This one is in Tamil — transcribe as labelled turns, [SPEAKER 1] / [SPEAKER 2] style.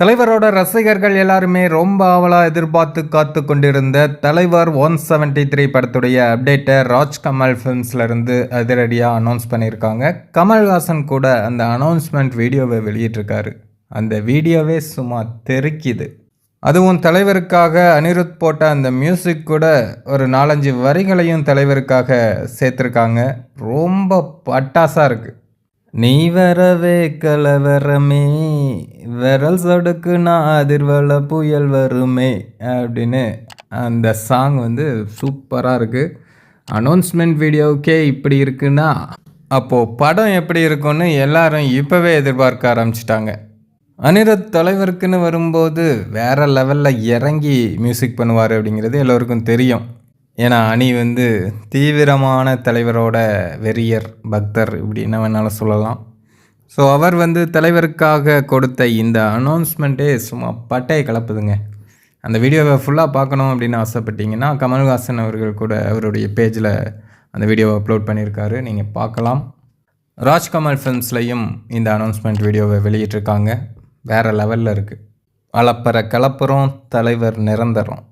[SPEAKER 1] தலைவரோட ரசிகர்கள் எல்லாருமே ரொம்ப ஆவலாக எதிர்பார்த்து காத்து கொண்டிருந்த தலைவர் ஒன் செவன்ட்டி த்ரீ படத்துடைய அப்டேட்டை ராஜ் கமல் ஃபிலிம்ஸ்லேருந்து அதிரடியாக அனௌன்ஸ் பண்ணியிருக்காங்க. கமல்ஹாசன் கூட அந்த அனௌன்ஸ்மெண்ட் வீடியோவை வெளியிட்டிருக்காரு. அந்த வீடியோவே சும்மா தெறிக்குது அதுவும் தலைவருக்காக அனிருத் போட்ட அந்த மியூசிக் கூட ஒரு நாலஞ்சு வரிகளையும் தலைவருக்காக சேர்த்துருக்காங்க. ரொம்ப பட்டாசாக இருக்குது நீ வரவே கலவரமே விரல் சொடுக்கு நான் அதிர்வல புயல் வருமே அப்படின்னு அந்த சாங் வந்து சூப்பராக இருக்குது அனௌன்ஸ்மெண்ட் வீடியோவுக்கே இப்படி இருக்குன்னா அப்போது படம் எப்படி இருக்கும்னு எல்லாரும் இப்போவே எதிர்பார்க்க ஆரம்பிச்சிட்டாங்க. அனிருத் தலைவருக்குன்னு வரும்போது வேற லெவலில் இறங்கி மியூசிக் பண்ணுவார் அப்படிங்கிறது எல்லோருக்கும் தெரியும். ஏன்னா அணி வந்து தீவிரமான தலைவரோட வெறியர் பக்தர் இப்படி என்ன வேணாலும் சொல்லலாம். ஸோ அவர் வந்து தலைவருக்காக கொடுத்த இந்த அனௌன்ஸ்மெண்ட்டே சும்மா பட்டையை கலப்புதுங்க. அந்த வீடியோவை ஃபுல்லாக பார்க்கணும் அப்படின்னு ஆசைப்பட்டீங்கன்னா கமல்ஹாசன் அவர்கள் கூட அவருடைய பேஜில் அந்த வீடியோவை அப்லோட் பண்ணியிருக்காரு. நீங்கள் பார்க்கலாம். ராஜ்கமல் ஃபிலிம்ஸ்லையும் இந்த அனௌன்ஸ்மெண்ட் வீடியோவை வெளியிட்டிருக்காங்க. வேறு லெவலில் இருக்குது அளப்பற கலப்புறோம் தலைவர் நிரந்தரம்.